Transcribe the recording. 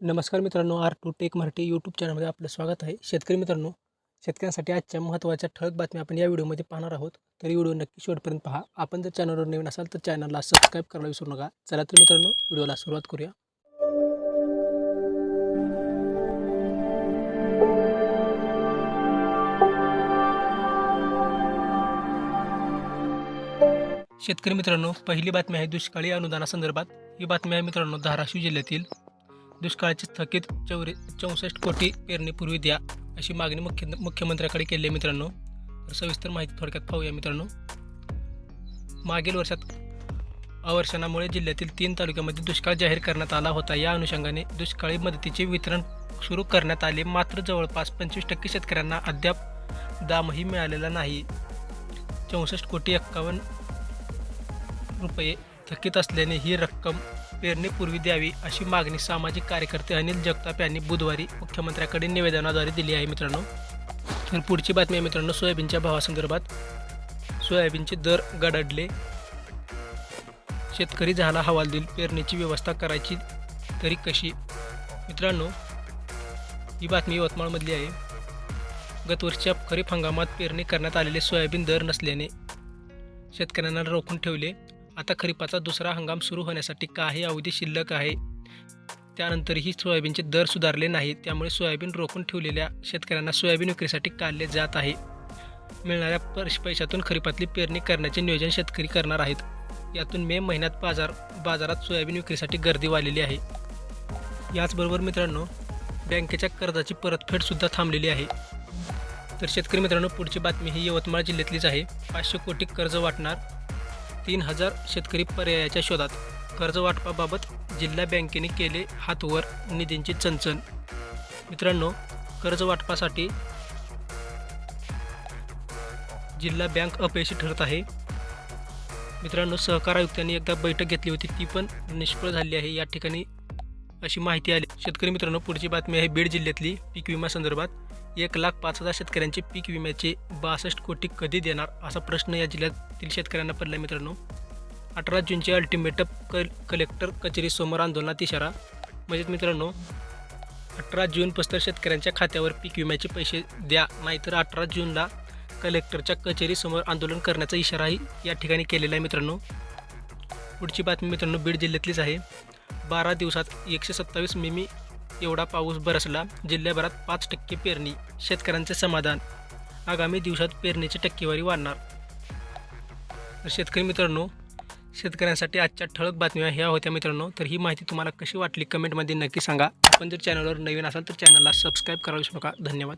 नमस्कार मित्रांनो R two tech Marathi YouTube चॅनलमध्ये आपलं स्वागत आहे. शेतकरी मित्रांनो शेतकऱ्यांसाठी आजच्या महत्त्वाच्या ठळक बातम्या आपण या व्हिडिओमध्ये पाहणार आहोत. तरी व्हिडिओ नक्की शेवटपर्यंत पहा. आपण जर चॅनलवर नवीन असाल तर चॅनलला सबस्क्राईब करायला विसरू नका. चला तर मित्रांनो व्हिडिओला सुरुवात करूया. शेतकरी मित्रांनो पहिली बातमी आहे दुष्काळी अनुदानासंदर्भात. ही बातमी आहे मित्रांनो धाराशिव जिल्ह्यातील दुष्काळाची थकीत चौरे चौसष्ट कोटी पेरणीपूर्वी द्या अशी मागणी मुख्य मुख्यमंत्र्याकडे केली आहे मित्रांनो. तर सविस्तर माहिती थोडक्यात पाहूया मित्रांनो. मागील वर्षात अवर्षणामुळे जिल्ह्यातील तीन तालुक्यामध्ये दुष्काळ जाहीर करण्यात आला होता. या अनुषंगाने दुष्काळी मदतीचे वितरण सुरू करण्यात आले. मात्र जवळपास पंचवीस टक्के शेतकऱ्यांना अद्याप दामही मिळालेला नाही. चौसष्ट कोटी एक्कावन्न रुपये थकीत असल्याने ही रक्कम पेरणीपूर्वी द्यावी अशी मागणी सामाजिक कार्यकर्ते अनिल जगताप यांनी बुधवारी मुख्यमंत्र्याकडे निवेदनाद्वारे दिली आहे मित्रांनो. तर पुढची बातमी आहे मित्रांनो सोयाबीनच्या भावासंदर्भात. सोयाबीनचे दर गडडले शेतकरी झाला हवालदिल पेरणीची व्यवस्था करायची तरी कशी? मित्रांनो ही बातमी यवतमाळमधली आहे. गतवर्षीच्या खरीप हंगामात पेरणी करण्यात आलेले सोयाबीन दर नसल्याने शेतकऱ्यांना रोखून ठेवले. आता खरीपाचा दुसरा हंगाम सुरू होण्यासाठी काही अवधी शिल्लक आहे. त्यानंतरही सोयाबीनचे दर सुधारले नाहीत. त्यामुळे सोयाबीन रोखून ठेवलेल्या शेतकऱ्यांना सोयाबीन विक्रीसाठी काढले जात आहे. मिळणाऱ्या पैश- पैशातून खरीपातली पेरणी करण्याचे नियोजन शेतकरी करणार आहेत. यातून मे महिन्यात बाजार बाजारात सोयाबीन विक्रीसाठी गर्दी वाढलेली आहे. याचबरोबर मित्रांनो बँकेच्या कर्जाची परतफेडसुद्धा थांबलेली आहे. तर शेतकरी मित्रांनो पुढची बातमी ही यवतमाळ जिल्ह्यातलीच आहे. पाचशे कोटी कर्ज वाटणार. तीन हजार शेतकरी पर्यायाच्या शोधात कर्जवाटपाबाबत जिल्हा बँकेने केले हातवर निधींची चणचण मित्रांनो कर्जवाटपासाठी जिल्हा बँक अपयशी ठरत आहे. मित्रांनो सहकार आयुक्तांनी एकदा बैठक घेतली होती ती पण निष्फळ झाली आहे. या ठिकाणी अशी माहिती आली. शेतकरी मित्रांनो पुढची बातमी आहे बीड जिल्ह्यातली पीक विमा संदर्भात. एक लाख पाच हजार शेतकऱ्यांचे पीक विम्याचे बासष्ट कोटी कधी देणार असा प्रश्न या जिल्ह्यातील शेतकऱ्यांना पडला आहे मित्रांनो. अठरा जूनचे अल्टिमेटम क कलेक्टर कचेरीसमोर आंदोलनात इशारा. म्हणजेच मित्रांनो अठरा जूनपासून शेतकऱ्यांच्या खात्यावर पीक विम्याचे पैसे द्या नाहीतर अठरा जूनला कलेक्टरच्या कचेरीसमोर आंदोलन करण्याचा इशाराही या ठिकाणी केलेला आहे मित्रांनो. पुढची बातमी मित्रांनो बीड जिल्ह्यातलीच आहे. बारा दिवसात एकशे सत्तावीस मिमी एवढा पाऊस बरसला जिल्ह्याभरात पाच टक्के पेरणी शेतकऱ्यांचे समाधान. आगामी दिवसात पेरणीची टक्केवारी वाढणार. तर शेतकरी मित्रांनो शेतकऱ्यांसाठी आजच्या ठळक बातम्या ह्या होत्या मित्रांनो. तर ही माहिती तुम्हाला कशी वाटली कमेंटमध्ये नक्की सांगा. आपण जर चॅनलवर नवीन असाल तर चॅनलला सबस्क्राईब करायला विसरू नका. धन्यवाद.